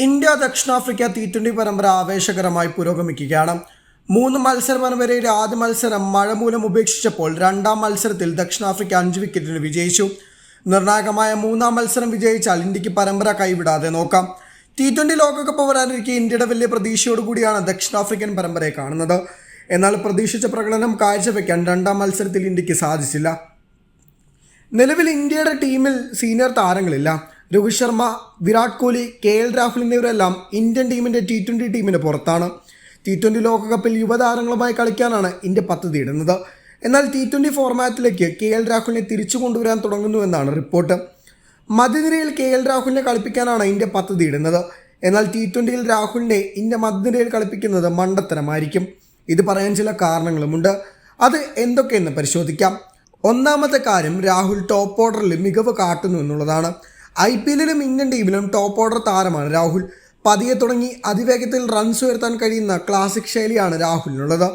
India ദക്ഷിണാഫ്രിക്ക T twenty പരമ്പര ആവേശകരമായി പുരോഗമിക്കുകയാണ്. മൂന്ന് മത്സര പരമ്പരയുടെ ആദ്യ മത്സരം മഴ മൂലം ഉപേക്ഷിച്ചപ്പോൾ രണ്ടാം മത്സരത്തിൽ ദക്ഷിണാഫ്രിക്ക അഞ്ച് വിക്കറ്റിന് വിജയിച്ചു. നിർണായകമായ മൂന്നാം മത്സരം വിജയിച്ചാൽ ഇന്ത്യയ്ക്ക് പരമ്പര കൈവിടാതെ നോക്കാം. ടി ട്വന്റി ലോകകപ്പ് വരാനിരിക്കെ ഇന്ത്യയുടെ വലിയ പ്രതീക്ഷയോടുകൂടിയാണ് ദക്ഷിണാഫ്രിക്കൻ പരമ്പരയെ കാണുന്നത്. എന്നാൽ പ്രതീക്ഷിച്ച പ്രകടനം കാഴ്ചവെക്കാൻ രണ്ടാം മത്സരത്തിൽ ഇന്ത്യയ്ക്ക് സാധിച്ചില്ല. നിലവിൽ ഇന്ത്യയുടെ ടീമിൽ സീനിയർ താരങ്ങളില്ല. രോഹിത് ശർമ്മ വിരാട് കോഹ്ലി കെ എൽ രാഹുൽ എന്നിവരെല്ലാം ഇന്ത്യൻ ടീമിന്റെ ടി ട്വന്റി ടീമിന് പുറത്താണ്. ടി ട്വന്റി ലോകകപ്പിൽ യുവതാരങ്ങളുമായി കളിക്കാനാണ് ഇന്ത്യ പദ്ധതിയിടുന്നത്. എന്നാൽ ടി ട്വന്റി ഫോർമാറ്റിലേക്ക് കെ എൽ രാഹുലിനെ തിരിച്ചു കൊണ്ടുവരാൻ തുടങ്ങുന്നുവെന്നാണ് റിപ്പോർട്ട്. മധ്യനിരയിൽ കെ എൽ രാഹുലിനെ കളിപ്പിക്കാനാണ് ഇന്ത്യ പദ്ധതിയിടുന്നത്. എന്നാൽ ടി ട്വന്റിയിൽ രാഹുലിനെ ഇന്ത്യ മധ്യനിരയിൽ കളിപ്പിക്കുന്നത് മണ്ടത്തരമായിരിക്കും. ഇത് പറയാൻ ചില കാരണങ്ങളുമുണ്ട്. അത് എന്തൊക്കെയെന്ന് പരിശോധിക്കാം. ഒന്നാമത്തെ കാര്യം രാഹുൽ ടോപ്പ് ഓർഡറിൽ മികവ് കാട്ടുന്നു എന്നുള്ളതാണ്. ഐ പി എല്ലിലും ഇന്ത്യൻ ടീമിലും ടോപ്പ് ഓർഡർ താരമാണ് രാഹുൽ. പതിയെ തുടങ്ങി അതിവേഗത്തിൽ റൺസ് ഉയർത്താൻ കഴിയുന്ന ക്ലാസിക് ശൈലിയാണ് രാഹുലിനുള്ളത്.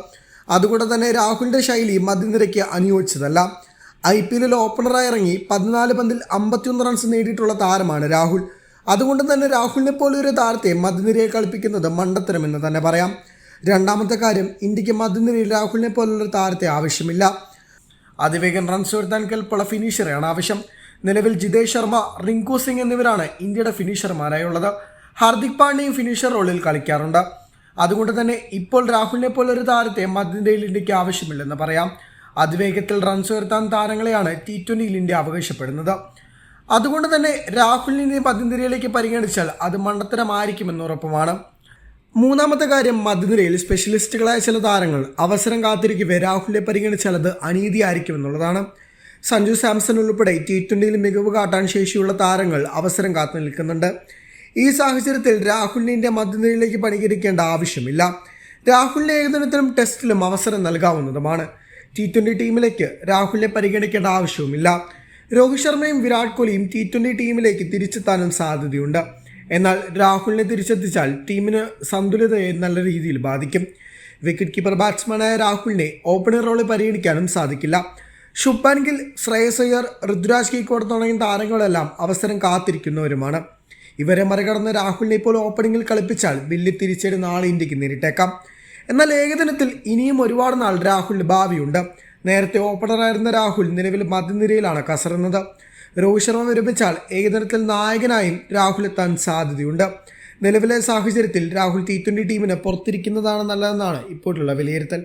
അതുകൊണ്ട് തന്നെ രാഹുലിന്റെ ശൈലി മധ്യനിരയ്ക്ക് അനുയോജിച്ചതല്ല ഐ പി എല്ലിൽ ഓപ്പണറായി ഇറങ്ങി പതിനാല് പന്തിൽ അമ്പത്തിയൊന്ന് റൺസ് നേടിയിട്ടുള്ള താരമാണ് രാഹുൽ. അതുകൊണ്ട് തന്നെ രാഹുലിനെ പോലെ ഒരു താരത്തെ മധ്യനിരയെ കളിപ്പിക്കുന്നത് മണ്ടത്തരമെന്ന് തന്നെ പറയാം. രണ്ടാമത്തെ കാര്യം ഇന്ത്യയ്ക്ക് മധ്യനിരയിൽ രാഹുലിനെ പോലുള്ളൊരു താരത്തെ ആവശ്യമില്ല. അതിവേഗം റൺസ് ഉയർത്താൻ കെൽപ്പുള്ള ഫിനിഷറെയാണ് ആവശ്യം. നിലവിൽ ജിതേഷ് ശർമ്മ റിങ്കു സിംഗ് എന്നിവരാണ് ഇന്ത്യയുടെ ഫിനിഷർമാരായുള്ളത്. ഹാർദിക് പാണ്ഡ്യയും ഫിനിഷർ റോളിൽ കളിക്കാറുണ്ട്. അതുകൊണ്ട് തന്നെ ഇപ്പോൾ രാഹുലിനെ പോലൊരു താരത്തെ മധ്യനിരയിൽ ഇന്ത്യയ്ക്ക് ആവശ്യമില്ലെന്ന് പറയാം. അതിവേഗത്തിൽ റൺസ് ഉയർത്താൻ താരങ്ങളെയാണ് ടി ട്വന്റിയിൽ ഇന്ത്യ അവകാശപ്പെടുന്നത്. അതുകൊണ്ട് തന്നെ രാഹുലിനെ മധ്യനിരയിലേക്ക് പരിഗണിച്ചാൽ അത് മണ്ടത്തരമായിരിക്കുമെന്ന് ഉറപ്പുമാണ്. മൂന്നാമത്തെ കാര്യം മധ്യനിരയിൽ സ്പെഷ്യലിസ്റ്റുകളായ ചില താരങ്ങൾ അവസരം കാത്തിരിക്കവേ രാഹുലിനെ പരിഗണിച്ചാൽ അത് അനീതിയായിരിക്കും എന്നുള്ളതാണ്. സഞ്ജു സാംസൺ ഉൾപ്പെടെ ടി ട്വന്റിയിൽ മികവ് കാട്ടാൻ ശേഷിയുള്ള താരങ്ങൾ അവസരം കാത്തു നിൽക്കുന്നുണ്ട്. ഈ സാഹചര്യത്തിൽ രാഹുലിനെ ഇന്ത്യ മധ്യനിരയിലേക്ക് പണികരിക്കേണ്ട ആവശ്യമില്ല. രാഹുലിന്റെ ഏകദിനത്തിലും ടെസ്റ്റിലും അവസരം നൽകാവുന്നതുമാണ്. ടി ട്വന്റി ടീമിലേക്ക് രാഹുലിനെ പരിഗണിക്കേണ്ട ആവശ്യവുമില്ല. രോഹിത് ശർമ്മയും വിരാട് കോഹ്ലിയും ടി ട്വന്റി ടീമിലേക്ക് തിരിച്ചെത്താനും സാധ്യതയുണ്ട്. എന്നാൽ രാഹുലിനെ തിരിച്ചെത്തിച്ചാൽ ടീമിന് സന്തുലിതയെ നല്ല രീതിയിൽ ബാധിക്കും. വിക്കറ്റ് കീപ്പർ ബാറ്റ്സ്മാനായ രാഹുലിനെ ഓപ്പണർ റോളിൽ പരിഗണിക്കാനും സാധിക്കില്ല. ശുഭ്മാൻ ഗിൽ ശ്രേയസ് അയ്യർ ഋതുരാജ് കീക്കോട് തുടങ്ങിയ താരങ്ങളെല്ലാം അവസരം കാത്തിരിക്കുന്നവരുമാണ്. ഇവരെ മറികടന്ന് രാഹുലിനെ ഇപ്പോൾ ഓപ്പണിംഗിൽ കളിപ്പിച്ചാൽ വലിയ തിരിച്ചടി നാളെ ഇന്ത്യയ്ക്ക് നേരിട്ടേക്കാം. എന്നാൽ ഏകദിനത്തിൽ ഇനിയും ഒരുപാട് നാൾ രാഹുലിന് ഭാവിയുണ്ട്. നേരത്തെ ഓപ്പണറായിരുന്ന രാഹുൽ നിലവിൽ മധ്യനിരയിലാണ് കസറുന്നത്. രോഹിത് ശർമ്മ വിരമിച്ചാൽ ഏകദിനത്തിൽ നായകനായും രാഹുൽ എത്താൻ സാധ്യതയുണ്ട്. നിലവിലെ സാഹചര്യത്തിൽ രാഹുൽ ടി ട്വന്റി ടീമിന് പുറത്തിരിക്കുന്നതാണ് നല്ലതെന്നാണ് ഇപ്പോഴുള്ള വിലയിരുത്തൽ.